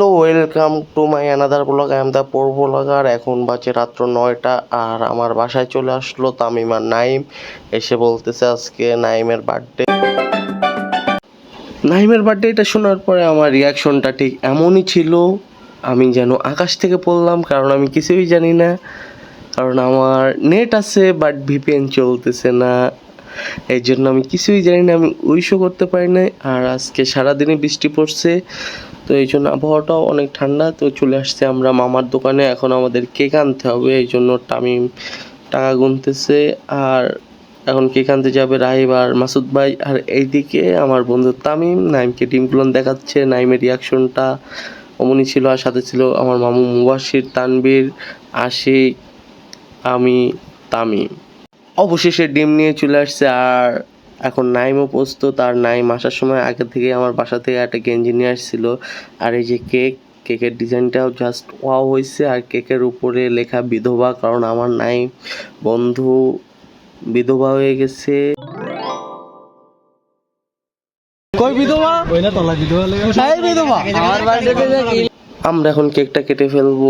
Hello, welcome to my another blog. I am the poor blogger. এখন বাজে রাত্র নয়টা আর আমার বাসায় চলে আসলো তামিম আর নাইম। এসে বলতেছে আজকে নাইমের বার্থডে। নাইমের বার্থডেটা শোনার পরে আমার রিয়াকশনটা ঠিক এমনই ছিল। আমি যেন আকাশ থেকে পড়লাম, কারণ আমি কিছুই জানি না। কারণ আমার নেট আছে বাট ভিপিএন চলতেছে না। এই জন্য আমি কিছুই জানি না, আমি উইশও করতে পারি না আর আজকে সারাদিনই বৃষ্টি পড়ছে। তো এই জন্য আবহাওয়াটাও অনেক ঠান্ডা। তো চলে আসছে আমরা মামার দোকানে। এখন আমাদের কেক আনতে হবে, এই জন্য তামিম টাকা গুনতেছে। আর এখন কেক আনতে যাবে রাহিব আর মাসুদ ভাই। আর এইদিকে আমার বন্ধু তামিম, নাইমকে ডিমগুলন দেখাচ্ছে। নাইমের রিয়াকশনটা অমনি ছিল আর সাথে ছিল আমার মামু মুবাসির তানবীর, আশিক, আমি, তামিম। অবশেষে ডিম নিয়ে চলে আসছে। আর এখন নাইমও প্রস্তুত আর নাইম আসার সময় আগে থেকে আমার বাসা থেকে একটা গেঞ্জি নিয়ে আসছিল। আর এই যে কেক কেকের ডিজাইনটাও জাস্ট ওয়াও হয়েছে আর কেকের উপরে লেখা বিধবা কারণ আমার নাইম বন্ধু বিধবা হয়ে গেছে। কই বিধবা? ওই না তলা বিধবা বিধবা। আমার এখন কেকটা কেটে ফেলব।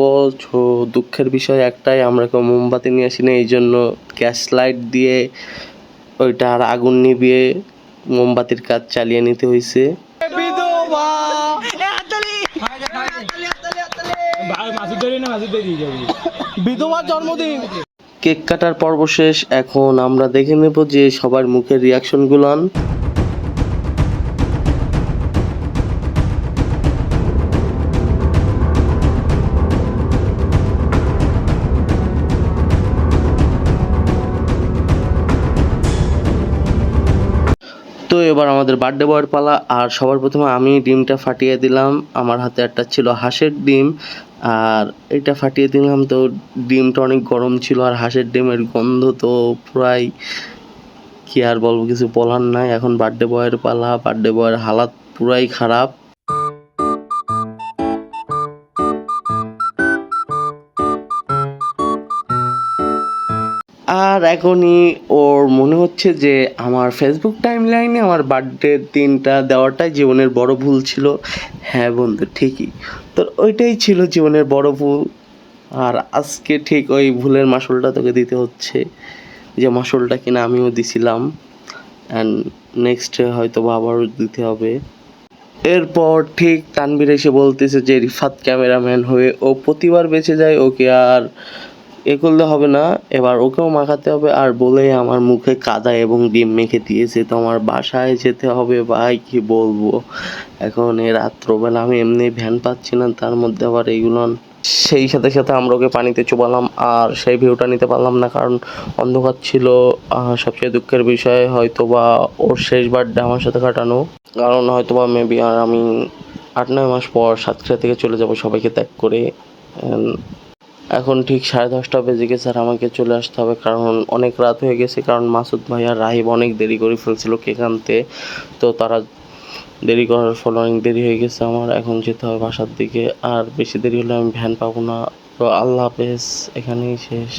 দুঃখের বিষয় একটাই আমরা কেউ মোমবাতি নিয়ে আসি না এই জন্য গ্যাস লাইট দিয়ে ওইটা আর আগুন নিভিয়ে মোমবাতির কাজ চালিয়ে নিতে হয়েছে বিধবার জন্মদিন। কেক কাটার পর্ব শেষ এখন আমরা দেখে নেব যে সবার মুখের রিয়াকশন গুলান। তো এবার আমাদের বার্থডে বয়ের পালা। আর সবার প্রথমে আমি ডিমটা ফাটিয়ে দিলাম। আমার হাতে একটা ছিল হাঁসের ডিম। আর এটা ফাটিয়ে দিলাম তো ডিমটা অনেক গরম ছিল আর হাঁসের ডিমের গন্ধ তো প্রায় কি আর বলব, কিছু বলার নাই। এখন বার্থডে বয়ের পালা বার্থডে বয়ের হালাত পুরাই খারাপ। আর এখনই ওর মনে হচ্ছে যে আমার ফেসবুক টাইম লাইনে আমার বার্থডের দিনটা দেওয়াটাই জীবনের বড় ভুল ছিল। হ্যাঁ বন্ধু, ঠিকই। তোর ওইটাই ছিল জীবনের বড় ভুল। আর আজকে ঠিক ওই ভুলের মাসুলটা তোকে দিতে হচ্ছে। যে মাসুলটা কিনা আমিও দিছিলাম। অ্যান্ড নেক্সট হয়তো আবারও দিতে হবে। এরপর ঠিক তানবির এসে বলতেছে যে রিফাত ক্যামেরাম্যান হয়ে ও প্রতিবার বেঁচে যায়, ওকে আর এ করলে হবে না, এবার ওকেও মাখাতে হবে। আর বলে আমার মুখে কাদা এবং ডিম মেখে দিয়েছে। তো আমার বাসায় যেতে হবে ভাই, কি বলব? এখন এই রাত্রবেলা আমি এমনি ভ্যান পাচ্ছি না, তার মধ্যে আবার এইগুলো সেই সাথে সাথে আমরা ওকে পানিতে চুবালাম, আর সেই ভিউটা নিতে পারলাম না, কারণ অন্ধকার ছিল। সবচেয়ে দুঃখের বিষয় হয়তো বা ওর শেষ বার্থডে আমার সাথে কাটানো। কারণ হয়তো বা মেবি আর আমি আট, নয় মাস পর সাতক্ষীরা থেকে চলে যাব সবাইকে ত্যাগ করে। এখন ঠিক সাড়ে দশটা বেজে গেছে আর আমাকে চলে আসতে হবে কারণ অনেক রাত হয়ে গেছে কারণ মাসুদ ভাই আর রাহিব অনেক দেরি করে ফেলছিল কেক আনতে তো তারা দেরি করার ফলে অনেক দেরি হয়ে গেছে আমার। এখন যেতে হবে বাসার দিকে আর বেশি দেরি হলে আমি ভ্যান পাবো না। তো আল্লাহ হাফেজ, এখানেই শেষ।